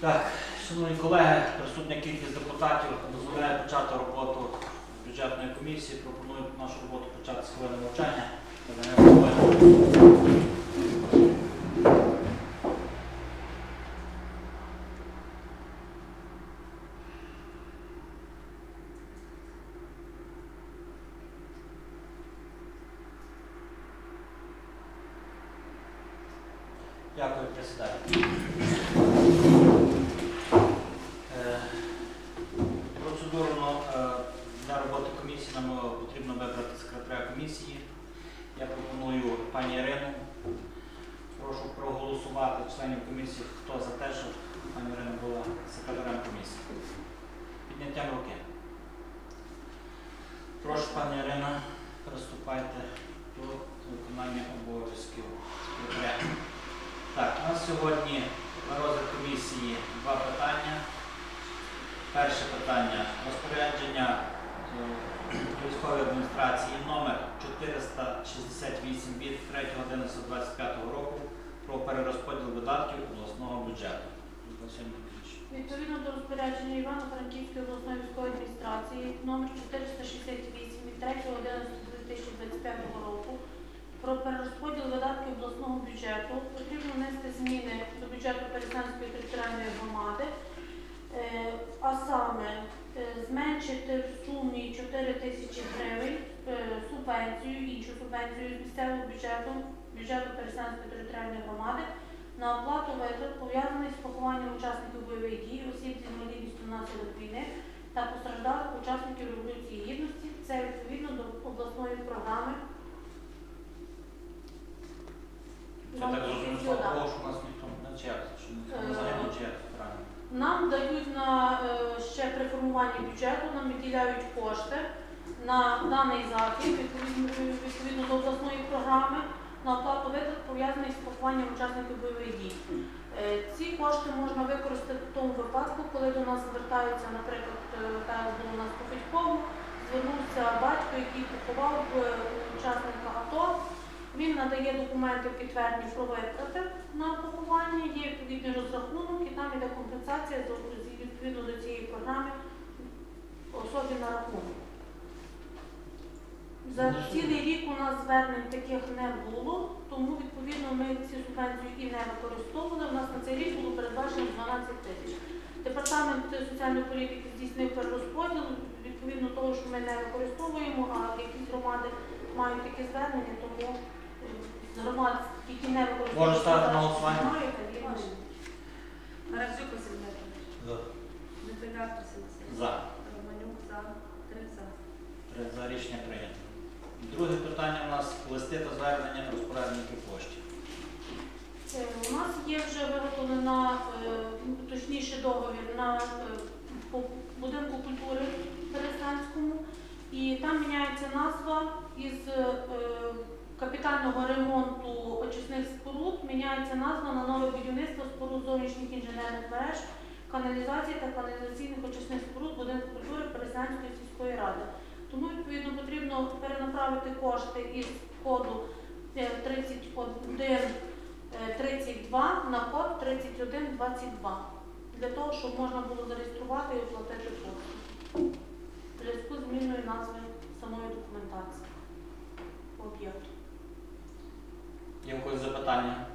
Так, шановні колеги, присутня кількість депутатів дозволяє почати роботу бюджетної комісії. Пропоную нашу роботу почати з хвилини мовчання. Надання хвилини. Дякую, присідайте. Е, Процедурно е, для роботи комісії нам е, потрібно вибрати секретаря комісії. Я пропоную пані Ірину. Прошу проголосувати членів комісії, хто за те, щоб пані Ірина була секретарем комісії. Підняттям руки. Прошу, пані Ірина, приступайте до виконання обов'язків секретаря. Так, у нас сьогодні на розгляд комісії два питання. Перше питання розпорядження е, військової адміністрації номер 468 від 3.11.25 року про перерозподіл видатків обласного бюджету. Відповідно до розпорядження Івано-Франківської обласної військової адміністрації номер 468 від 3.11.2025 року про перерозподіл видатків обласного бюджету потрібно внести зміни до бюджету Перестанської територіальної громади, Е, а саме е, зменшити в сумі 4 тисячі гривень е, субвенцію, іншу субвенцію місцевого бюджету, бюджету Перестанської територіальної громади на оплату витрат пов'язаних з похованням учасників бойових дій, осіб з інвалідністю внаслідок війни та постраждалих учасників Революції Гідності. Це відповідно до обласної програми. Це так зрозуміло, слава Богу, що у нас ніхто не чек, що ніхто не загинув, чи правильно? Нам дають на е, ще при формуванні бюджету, нам виділяють кошти на даний захід відповідно, відповідно до обласної програми на оплату витрат пов'язаних з похованням учасників бойових дій. Е, Ці кошти можна використати в тому випадку, коли до нас звертаються, наприклад, е, та було у нас по Федькову, звернувся батько, який поховав е, учасника АТО. Він надає документи підтверджені про витрати на поховання, є відповідний розрахунок і там іде компенсація відповідно до цієї програми особі на рахунок. За цілий рік у нас звернень таких не було, тому відповідно ми ці субвенцію і не використовували. У нас на цей рік було передбачено 12 тисяч. Департамент соціальної політики здійснив перерозподіл відповідно того, що ми не використовуємо, а якісь громади мають такі звернення, тому е, з які не використовують. Можна ставити на голосування? За. Василь За. Романюк за. Три за. Три За рішення прийнято. Друге питання у нас листи та звернення розпорядників коштів. Е, У нас є вже виготовлена, е, точніше договір на е, будинку культури Берестанському, і там міняється назва із капітального ремонту очисних споруд, міняється назва на нове будівництво споруд зовнішніх інженерних мереж, каналізації та каналізаційних очисних споруд будинку культури Берестанської сільської ради. Тому відповідно потрібно перенаправити кошти із коду е, 31 е, 32 на код 3122 для того, щоб можна було зареєструвати і оплатити послуги. В зв'язку з зміною назви самої документації об'єкту. Є когось запитання?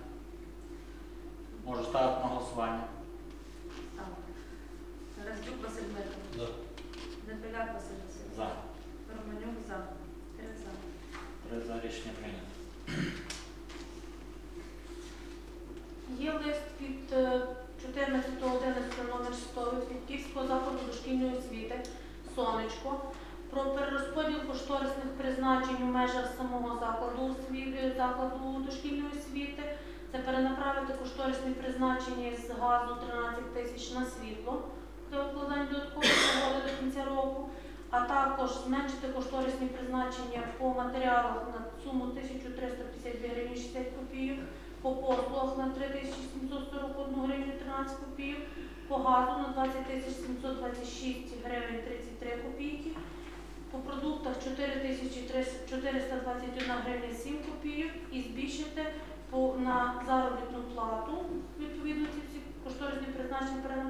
Можу ставити на голосування. Ставимо. Гарасюк Василь Дмитрович. За. Дефіляк Василь Васильович. За. Романюк за. Три за. Три за рішення прийнято. Є лист від е, 14.11 номер 100 від Франківського закладу дошкільної освіти «Сонечко» про перерозподіл кошторисних призначень у межах самого закладу, осві- закладу дошкільної освіти. Це перенаправити кошторисні призначення з газу 13 тисяч на світло для укладання додаткової угоди до кінця року, а також зменшити кошторисні призначення по матеріалах на суму 1352 гривні 60 копійок по послугах на 3741 гривню 13 копійок, по газу на 20 726 гривень 33 копійки, по продуктах 4421 гривня 7 копійок і збільшити по, на заробітну плату, відповідно ці всі кошторисні призначення перенести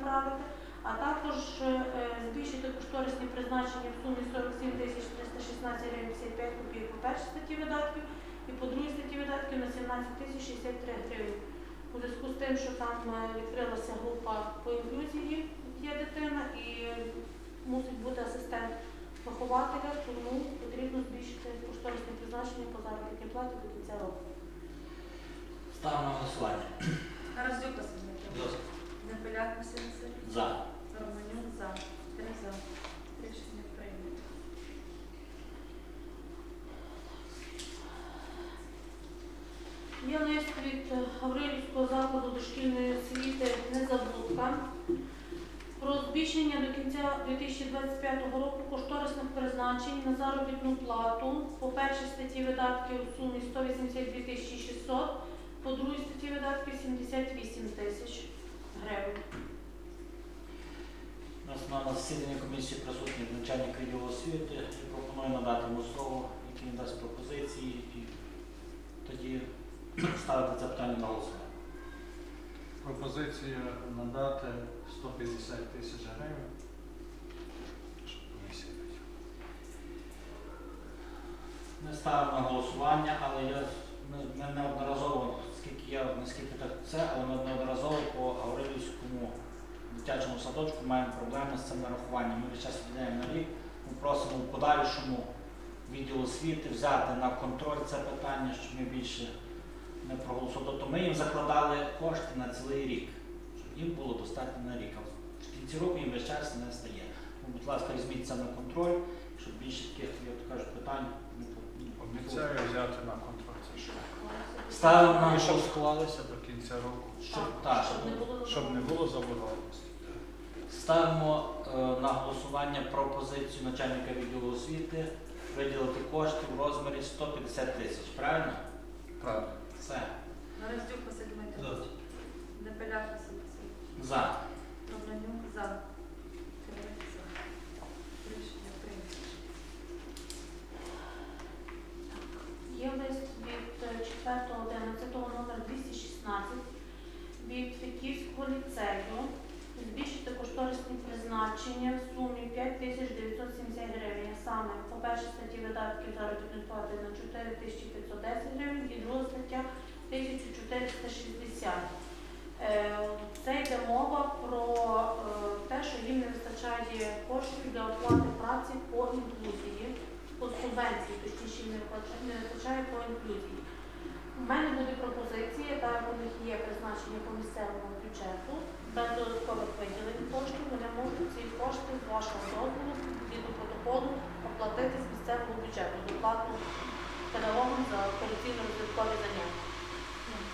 е, збільшити кошторисні призначення в сумі 47 тисяч 316 гривень 55 копійок по першій статті видатків і по другій статті видатків на 17 тисяч 63 гривень. У зв'язку з тим, що там е, відкрилася група по інклюзії, є дитина і мусить бути асистент вихователя, тому потрібно збільшити кошторисне призначення по заробітній платі до кінця року. Ставимо на голосування. Роздюк Василь Дмитрович. Наполяк Василь Васильович. За. Романюк за. Три за. Рішення прийнято. Є лист від е, Гаврилівського закладу дошкільної освіти Незабудка про збільшення до кінця 2025 року кошторисних призначень на заробітну плату по першій статті видатків у сумі 182 тисячі 600, по другій статті видатків 78 тисяч гривень. У нас на засіданні комісії присутній начальник відділу освіти. Я пропоную надати йому слово, який він дасть пропозиції, і тоді ставити це питання на голосування. Пропозиція надати 150 тисяч гривень. Не ставимо голосування, але я не- неодноразово, скільки я наскільки так це, але неодноразово по Гаврилівському дитячому садочку маємо проблеми з цим нарахуванням. Ми весь час віддаємо на рік. Ми просимо в подальшому відділ освіти взяти на контроль це питання, щоб ми більше не проголосували. Тобто ми їм закладали кошти на цілий рік, щоб їм було достатньо на рік. А в кінці року їм весь час не стає. Будь ласка, візьміть це на контроль, щоб більше таких, як то кажуть, питань. Обіцяю взяти на контроль це що. Ставимо на І щоб склалися до кінця року, щоб, Так, так, щоб не було щоб не було заборгованості. ставимо е, на голосування пропозицію начальника відділу освіти виділити кошти в розмірі 150 тисяч. Правильно? Правильно. Все. Гаразюк Василь Дмитрович. Василь Васильович. За. Романюк за. Три за. Рішення прийнято. Є від е, 4.11 номер 216 від Фетівського ліцею збільшити кошторисні призначення в сумі 5970 гривень. Саме по першій статті видатків заробітної плати на 4510 гривень і друга стаття 1460. Е, Це йде мова про е, те, що їм не вистачає коштів для оплати праці по інклюзії по субвенції, точніше не вистачає- по інклюзії. У мене буде пропозиція, так як у них є призначення по місцевому бюджету, без додаткових виділень коштів, вони можуть ці кошти з вашого дозволу згідно протоколу оплатити з місцевого бюджету, доплату педагогам за корекційно-розвиткові заняття.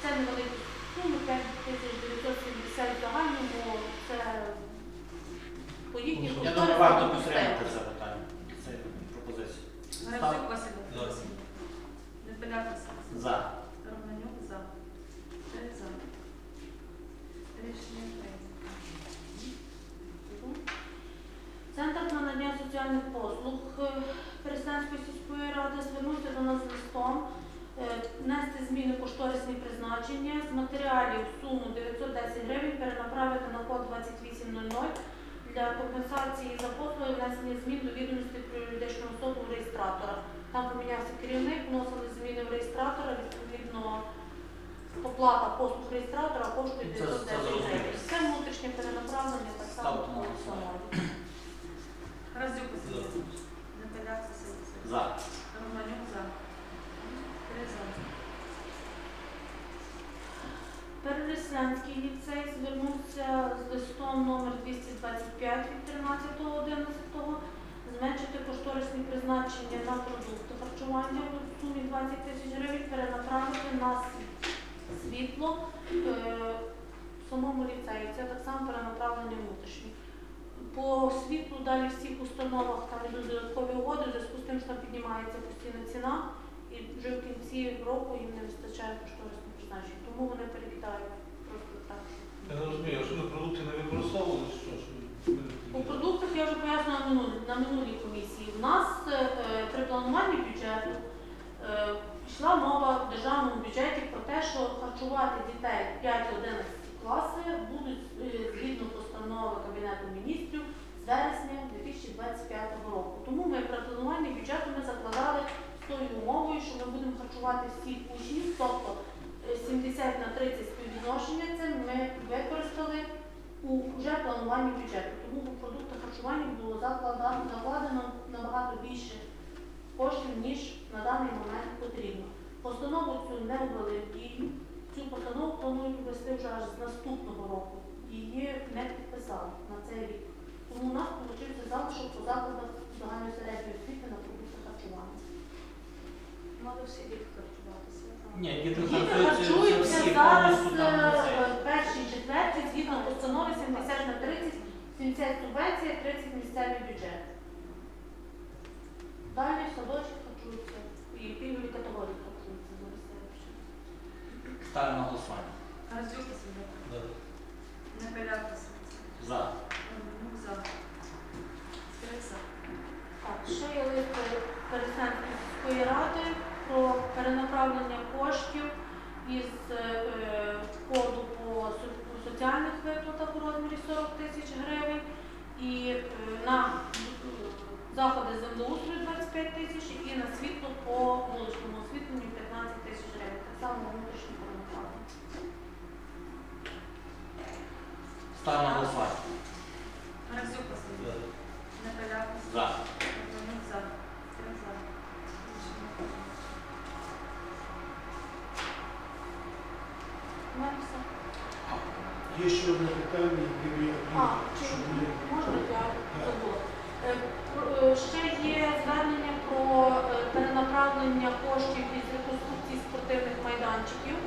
Це невеликі суми, 5970 в загальному, це по їхніх Я думаю, варто підтримати кошторисах. це питання, це Гаразюк Василь Васильович. Непиляк Василь Васильович. За. Романюк за. Три за. Рішення прийнято. Центр надання соціальних послуг е, сільської ради звернувся до нас з листом е, внести зміни кошторисні призначення з матеріалів суму 910 гривень перенаправити на код 2800 для компенсації за послуги внесення змін до відомості про юридичну особу реєстратора. Там помінявся керівник, вносили зміни в реєстратора, відповідно оплата послуг реєстратора коштує Це- це 910 гривень. Це внутрішнє перенаправлення так само по. Непиляк Василь Васильович. За. Романюк за. Три ліцей звернувся з листом номер 225 від 13.11 зменшити кошторисні призначення на продукти харчування у сумі 20 тисяч гривень, перенаправити на світ- світло е, в самому ліцеї. Це так само перенаправлення внутрішнє. По світлу далі в всіх установах там ідуть додаткові угоди, в зв'язку з тим, що там піднімається постійна ціна, і вже в кінці року їм не вистачає кошторисних призначень. Тому вони перекидають просто так. Я не розумію, що ми продукти не використовували, що ж По продуктах я вже пояснила на минулій, комісії. У нас е, е, при плануванні бюджету е, йшла мова в державному бюджеті про те, що харчувати дітей 5-11 класи будуть е, згідно постанови Кабінету міністрів з вересня 2025 року. Тому ми при плануванні бюджету ми закладали з тою умовою, що ми будемо харчувати всіх учнів, тобто е, 70 на 30 співвідношення це ми використали у вже плануванні бюджету. Тому продукти харчування було закладено набагато більше коштів, ніж на даний момент потрібно. Постанову цю не ввели в дію. Цю постанову планують ввести вже аж з наступного року. Її не підписали на цей рік. Тому у нас вийшов залишок по закладах загальної середньої освіти на продукти харчування. Мали всі діти харчуватися. Ні, діти харчуються зараз повністю там на це. е, перші четверті, згідно постанови 70 на 30, 70 субвенція, 30 місцевий бюджет. Далі в садочки харчуються і пільгові категорії харчуються за місцевий бюджет. Ставлю на голосування. Да. Непеляк Василь За. Романюк за. Три. Так, ще є лист Пересненської сільської ради про перенаправлення коштів із е, коду по со- по соціальних виплатах у розмірі 40 тисяч гривень і е, на е, заходи землеустрою 25 тисяч і на світло по вуличному освітленню 15 тисяч гривень. Так само внутрішньо перенаправлення. Ставлю на голосування. Гарзюк Василь. За. Романюк за. Три за. Рішення прийнято. У мене все. Є ще одне питання, яке я А, чи щоб ми можна я забула? Е, про- е, Ще є звернення про е, перенаправлення коштів із реконструкції спортивних майданчиків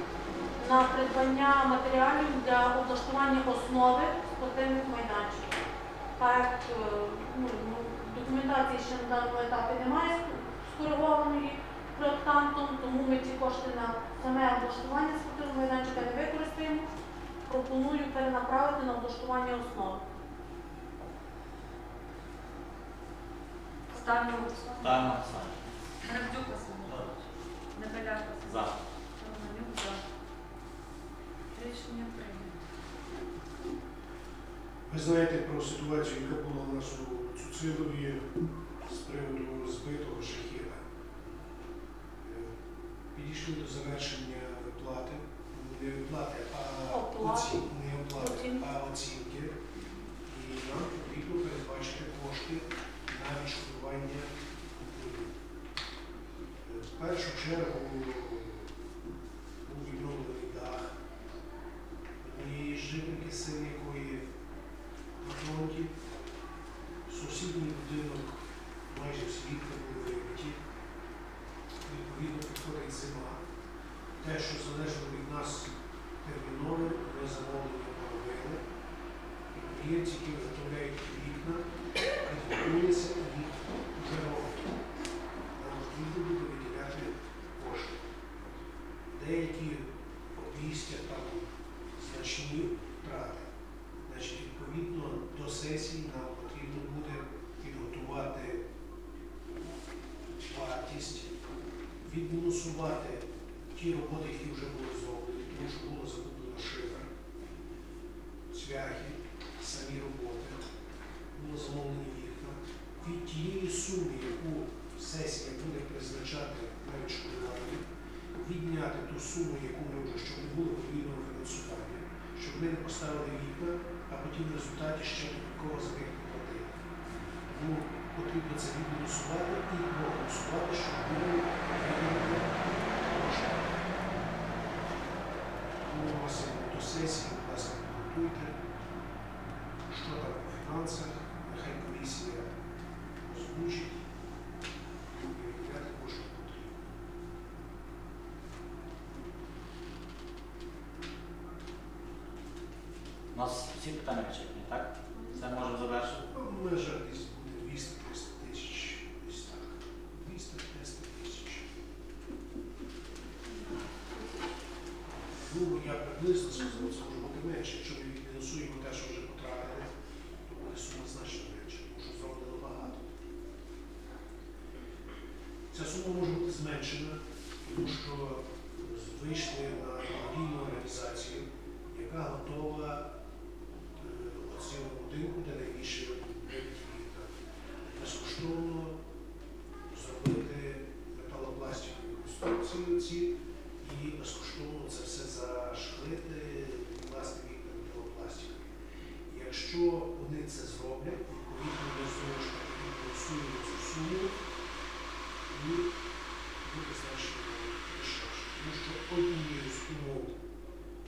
на придбання матеріалів для облаштування основи спортивних майданчиків. Так, е, ну, ну, документації ще на даному етапі немає скоригованої проєктантом, тому ми ці кошти на саме облаштування спортивного майданчика не використаємо пропоную перенаправити на облаштування основи. Ставлю. Ставлю на Василь За. Романюк за. Рішення прийнято. Ви знаєте про ситуацію, яка була у нас у Цуцилові з приводу збитого шахіда. Е, Підійшли до завершення виплати, не виплати, а оці- не оплати, а оцінки. І нам потрібно передбачити кошти на відшкодування В першу чергу був відновлений дах з жительки син якої на. Сусідній будинок майже всі вікна були вибиті. Відповідно підходить зима. Те, що залежало від нас терміново, ми замовлення поробили. І клієнті, які виготовляють вікна, підготуються і їх вже роблять. Деякі обійстя там значні втрати. Значить, відповідно до сесії нам потрібно буде підготувати вартість, відмінусувати ті роботи, які вже були зроблені, тому що було закуплено шифер, цвяхи, самі роботи, було замовлені вікна. Від тієї суми, яку сесія буде призначати на відшкодування, відняти ту суму, яку ми вже щоб не було подвійного фінансування, щоб ми не поставили вікна, а потім в результаті ще додатково за них не. Тому потрібно це відмінусувати і проголосувати, щоб були виділені кошти. Тому просимо до сесії, будь ласка, підготуйте, що там по фінансах, нехай комісія озвучить і виділяти кошти потрібно. У нас всі питання вичерпні, так? Це можемо завершити. Ну, в межах десь буде 200-300 тисяч, десь так. 200-300 тисяч. Ну, я приблизно сказав, це може бути менше. Якщо ми відмінусуємо те, що вже потратили, то буде сума значно менша, тому що зроблено багато. Ця сума може бути зменшена, тому що вийшли на благодійну організацію, яка готова Київці і безкоштовно це все зашити власне вікна металопластикою. Якщо вони це зроблять, відповідно ми знову ж таки голосуємо цю суму і буде значно дешевше. Тому що однією з умов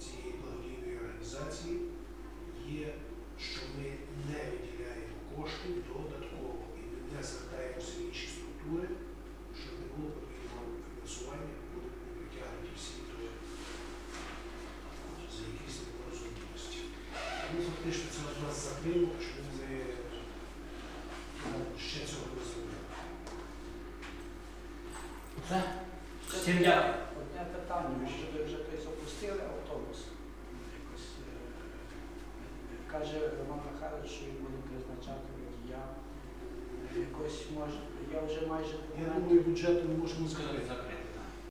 цієї благодійної організації є. Фактично це от нас закрило, що ми ну, ще цього не зробили. Все? Всім дякую. Одне питання, що ви вже той запустили автобус. Якось, е, каже Роман Михайлович, що він буде призначати водія. Е, Якось може, я вже майже Я думаю, бюджет ми можемо. Закрити.